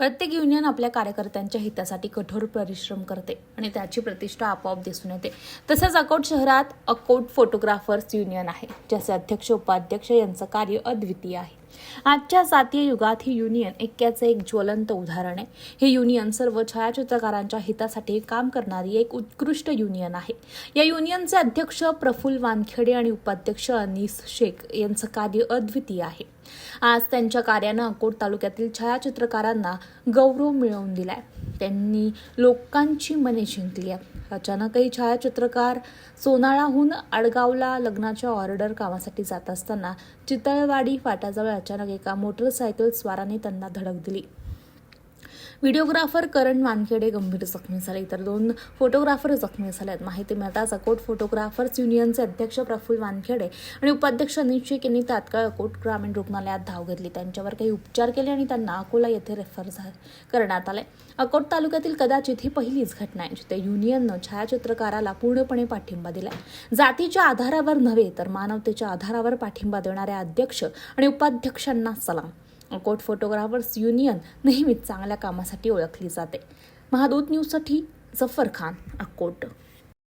प्रत्येक युनियन आपल्या कार्यकर्त्यांच्या हितासाठी कठोर परिश्रम करते आणि त्याची प्रतिष्ठा आपोआप दिसून येते. तसंच अकोट शहरात अकोट फोटोग्राफर्स युनियन आहे ज्याचे अध्यक्ष उपाध्यक्ष यांचं कार्य अद्वितीय आहे. आजच्या जातीय युगात ही युनियन ऐक्याचं एक ज्वलंत उदाहरण आहे. हे युनियन सर्व छायाचित्रकारांच्या हितासाठी काम करणारी एक उत्कृष्ट युनियन आहे. या युनियनचे अध्यक्ष प्रफुल्ल वानखेडे आणि उपाध्यक्ष अनिस शेख यांचं कार्य अद्वितीय आहे. आज त्यांच्या कार्यानं अकोट तालुक्यातील छायाचित्रकारांना गौरव मिळवून दिलाय. त्यांनी लोकांची मने जिंकली आहे अचानकही छायाचित्रकार सोनाळाहून आडगावला लग्नाच्या ऑर्डर कामासाठी जात असताना चितळवाडी फाट्याजवळ अचानक एका मोटरसायकल स्वाराने त्यांना धडक दिली. व्हिडिओग्राफर करण वानखेडे गंभीर जखमी झाले. तर दोन फोटोग्राफर जखमी झाले आहेत. माहिती मिळताच अकोट फोटोग्राफर्स युनियनचे अध्यक्ष प्रफुल्ल वानखेडे आणि उपाध्यक्ष निश्चिक यांनी तात्काळ अकोट ग्रामीण रुग्णालयात धाव घेतली. त्यांच्यावर काही उपचार केले आणि त्यांना अकोला येथे रेफर झा- करण्यात आले. अकोट तालुक्यातील कदाचित ही पहिलीच घटना आहे जिथे युनियननं छायाचित्रकाराला पूर्णपणे पाठिंबा दिला जातीच्या आधारावर नव्हे तर मानवतेच्या आधारावर पाठिंबा देणाऱ्या अध्यक्ष आणि उपाध्यक्षांना सलाम. कोट फोटोग्राफर्स युनियन नेहमीच चांगल्या कामासाठी ओळखली जाते. महादूत न्यूजसाठी जफर खान अकोट.